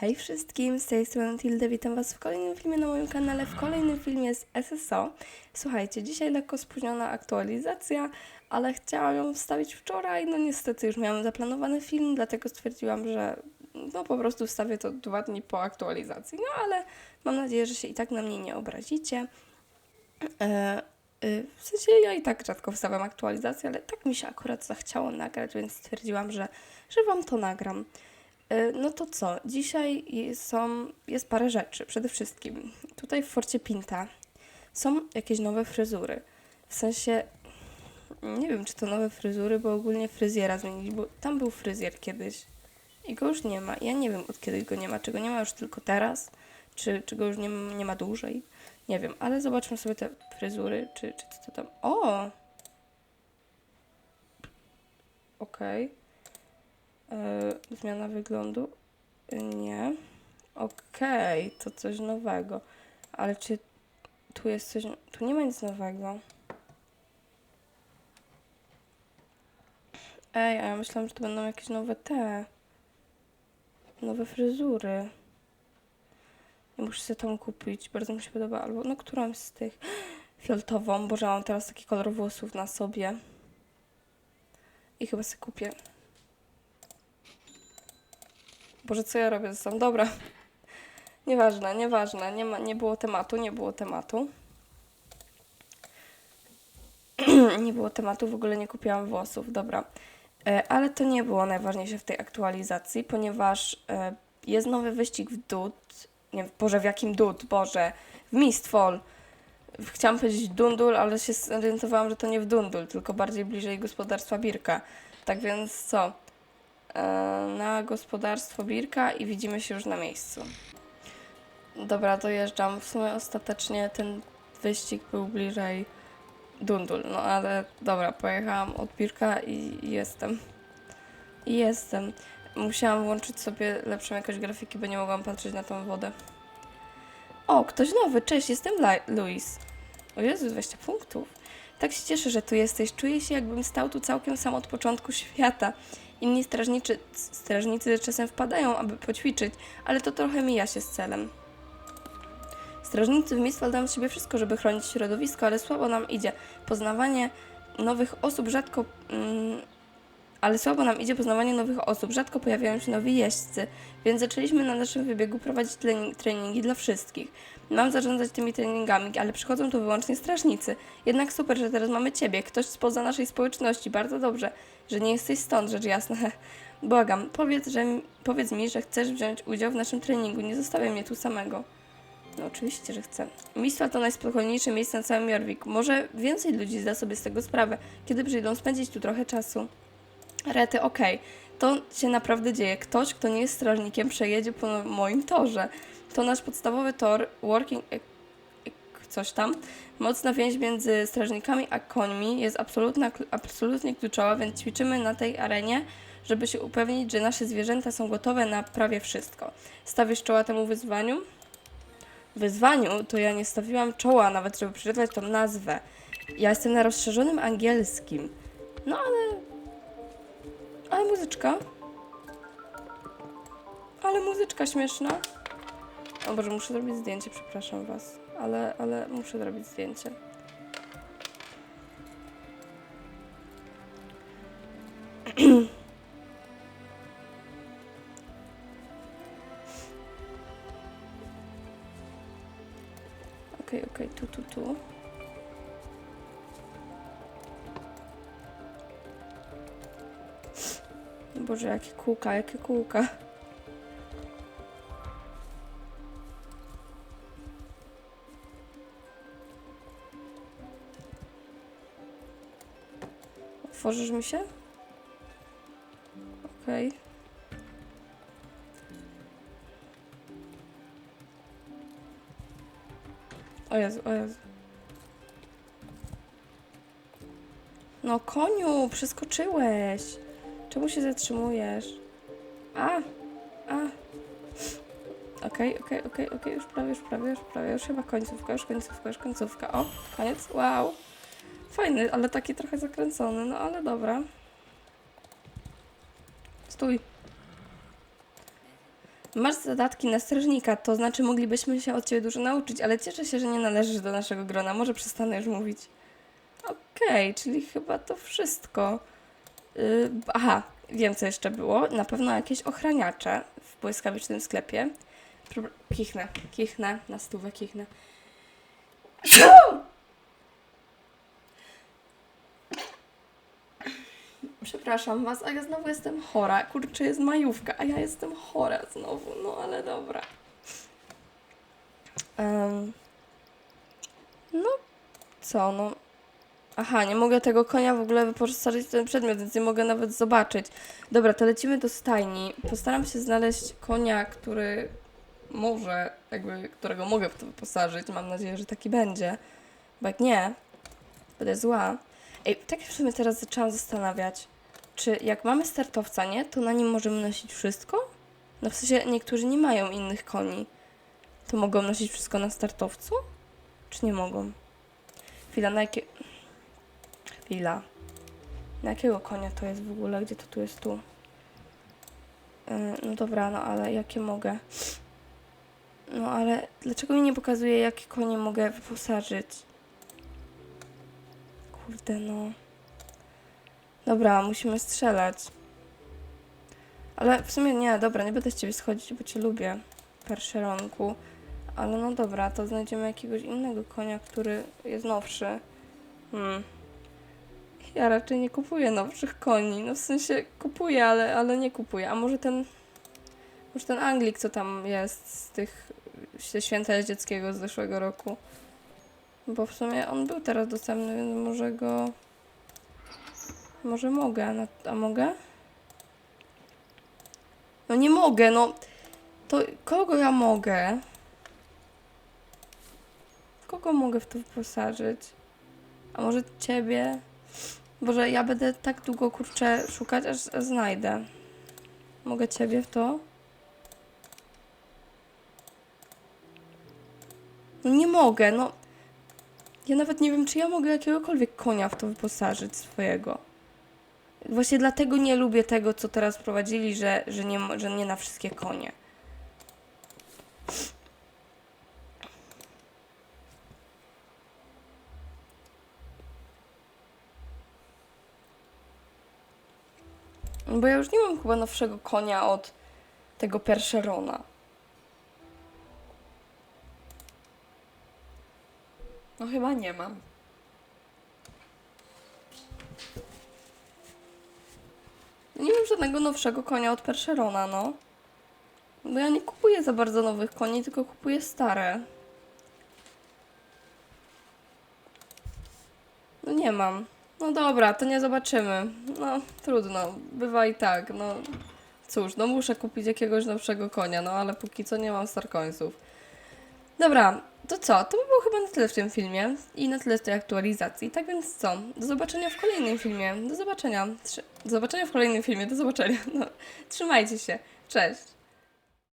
Hej wszystkim, z tej strony Tilde, witam was w kolejnym filmie na moim kanale, w kolejnym filmie z SSO. Słuchajcie, dzisiaj lekko spóźniona aktualizacja, ale chciałam ją wstawić wczoraj, no niestety już miałam zaplanowany film, dlatego stwierdziłam, że no po prostu wstawię to dwa dni po aktualizacji, no ale mam nadzieję, że się i tak na mnie nie obrazicie. E, y, w sensie ja i tak rzadko wstawiam aktualizację, ale tak mi się akurat zachciało nagrać, więc stwierdziłam, że, że wam to nagram. E, No to co? Dzisiaj są, jest parę rzeczy. Przede wszystkim tutaj w Forcie Pinta są jakieś nowe fryzury. W sensie, nie wiem czy to nowe fryzury, bo ogólnie fryzjera zmienili, bo tam był fryzjer kiedyś i go już nie ma. Ja nie wiem od kiedy go nie ma. Czy go nie ma już tylko teraz, czy, czy go już nie, nie ma dłużej. Nie wiem, ale zobaczmy sobie te fryzury, czy, czy to tam. O! Okej. E, zmiana wyglądu? Nie. Okej, to coś nowego. Ale czy tu jest coś. Tu nie ma nic nowego. Ej, a ja myślałam, że to będą jakieś nowe te. Nowe fryzury. Ja muszę sobie tą kupić. Bardzo mi się podoba. Albo, no, którąś z tych. Fioletową. Boże, mam teraz taki kolor włosów na sobie. I chyba sobie kupię. Boże, co ja robię sobą? Dobra. Nieważne, nieważne. Nie, ma, nie było tematu, nie było tematu. nie było tematu, w ogóle nie kupiłam włosów, dobra. E, ale to nie było najważniejsze w tej aktualizacji, ponieważ e, jest nowy wyścig w Dud. Nie, Boże, w jakim Dud? Boże, w Mistfall. Chciałam powiedzieć Dundul, ale się zorientowałam, że to nie w Dundul, tylko bardziej bliżej gospodarstwa Birka. Tak więc co? E, na gospodarstwo Birka i widzimy się już na miejscu. Dobra, dojeżdżam. W sumie ostatecznie ten wyścig był bliżej Dundul, no ale dobra, pojechałam od Birka i jestem. I jestem. Musiałam włączyć sobie lepszą jakość grafiki, bo nie mogłam patrzeć na tą wodę. O, ktoś nowy, cześć, jestem Luis. O Jezu, 20 punktów. Tak się cieszę, że tu jesteś. Czuję się, jakbym stał tu całkiem sam od początku świata. Inni strażniczy, strażnicy czasem wpadają, aby poćwiczyć, ale to trochę mija się z celem. Strażnicy w Mistfall dają z siebie wszystko, żeby chronić środowisko, ale słabo nam idzie. Poznawanie nowych osób rzadko... Mm, ale słabo nam idzie poznawanie nowych osób. Rzadko pojawiają się nowi jeźdźcy, więc zaczęliśmy na naszym wybiegu prowadzić trening- treningi dla wszystkich. Mam zarządzać tymi treningami, ale przychodzą tu wyłącznie strażnicy. Jednak super, że teraz mamy ciebie, ktoś spoza naszej społeczności. Bardzo dobrze, że nie jesteś stąd, rzecz jasna. Błagam, powiedz, że, powiedz mi, że chcesz wziąć udział w naszym treningu. Nie zostawiaj mnie tu samego. No oczywiście, że chcę. Mistwa to najspokojniejsze miejsce na całym Jorvik. Może więcej ludzi zda sobie z tego sprawę, kiedy przyjdą spędzić tu trochę czasu. Rety, okej. To się naprawdę dzieje. Ktoś, kto nie jest strażnikiem, przejedzie po moim torze. To nasz podstawowy tor, working... ek- ek- coś tam. Mocna więź między strażnikami a końmi jest absolutna, absolutnie kluczowa, więc ćwiczymy na tej arenie, żeby się upewnić, że nasze zwierzęta są gotowe na prawie wszystko. Stawisz czoła temu wyzwaniu? Wyzwaniu to ja nie stawiłam czoła nawet, żeby przeczytać tą nazwę. Ja jestem na rozszerzonym angielskim. No ale... Ale muzyczka. Ale muzyczka śmieszna. O Boże, muszę zrobić zdjęcie, przepraszam Was. Ale, ale muszę zrobić zdjęcie. Okej, okej, tu, tu, tu. Boże, jakie kółka, jakie kółka. Otworzysz mi się? Okej. O Jezu, o Jezu. No koniu, przeskoczyłeś. Czemu się zatrzymujesz? A, a. Okej, okej, okej, okej, już prawie, już prawie, już prawie, już chyba końcówka, już końcówka, już końcówka. O, koniec, wow. Fajny, ale taki trochę zakręcony, no ale dobra. Stój. Masz zadatki na strażnika, to znaczy moglibyśmy się od ciebie dużo nauczyć, ale cieszę się, że nie należysz do naszego grona. Może przestanę już mówić. Okej, czyli chyba to wszystko. Yy, aha, wiem co jeszcze było. Na pewno jakieś ochraniacze w błyskawicznym sklepie. Pro- Kichnę, kichnę, na stówę kichnę. Przepraszam was, a ja znowu jestem chora. Kurczę, jest majówka, a ja jestem chora znowu. No ale dobra. Em, no, co, no. Aha, nie mogę tego konia w ogóle wyposażyć w ten przedmiot, więc nie mogę nawet zobaczyć. Dobra, to lecimy do stajni. Postaram się znaleźć konia, który może, jakby, którego mogę w to wyposażyć. Mam nadzieję, że taki będzie. Bo jak nie, będę zła. Ej, tak w sumie teraz zaczęłam zastanawiać, czy jak mamy startowca, nie, to na nim możemy nosić wszystko? No w sensie niektórzy nie mają innych koni. To mogą nosić wszystko na startowcu? Czy nie mogą? Chwila, na jakie... Chwila. Na jakiego konia to jest w ogóle? Gdzie to tu jest tu? Yy, no dobra, no ale jakie mogę? No ale dlaczego mi nie pokazuje, jakie konie mogę wyposażyć? Kurde, no. Dobra, musimy strzelać. Ale w sumie nie, dobra, nie będę z ciebie schodzić, bo cię lubię, perszeronku. Ale no dobra, to znajdziemy jakiegoś innego konia, który jest nowszy. Hmm. Ja raczej nie kupuję nowszych koni. No w sensie kupuję, ale, ale nie kupuję. A może ten. Może ten Anglik, co tam jest z tych ze święta dzieckiego z zeszłego roku. Bo w sumie on był teraz dostępny, więc może go. Może mogę. A mogę? No nie mogę, no. To kogo ja mogę? Kogo mogę w to wyposażyć? A może ciebie? Boże, ja będę tak długo kurczę szukać, aż znajdę. Mogę ciebie w to? No nie mogę, no. Ja nawet nie wiem, czy ja mogę jakiegokolwiek konia w to wyposażyć swojego. Właśnie dlatego nie lubię tego, co teraz prowadzili, że, że, nie, że nie na wszystkie konie. Bo ja już nie mam chyba nowszego konia od tego Percherona. No chyba nie mam. Nie mam żadnego nowszego konia od Percherona, no. Bo ja nie kupuję za bardzo nowych koni, tylko kupuję stare. No nie mam. No dobra, to nie zobaczymy. No, trudno. Bywa i tak, no. Cóż, no muszę kupić jakiegoś nowszego konia, no ale póki co nie mam starkońców. Dobra, to co? To by było chyba na tyle w tym filmie i na tyle z tej aktualizacji. Tak więc co? Do zobaczenia w kolejnym filmie. Do zobaczenia. Trzy... Do zobaczenia w kolejnym filmie. Do zobaczenia. No. Trzymajcie się. Cześć.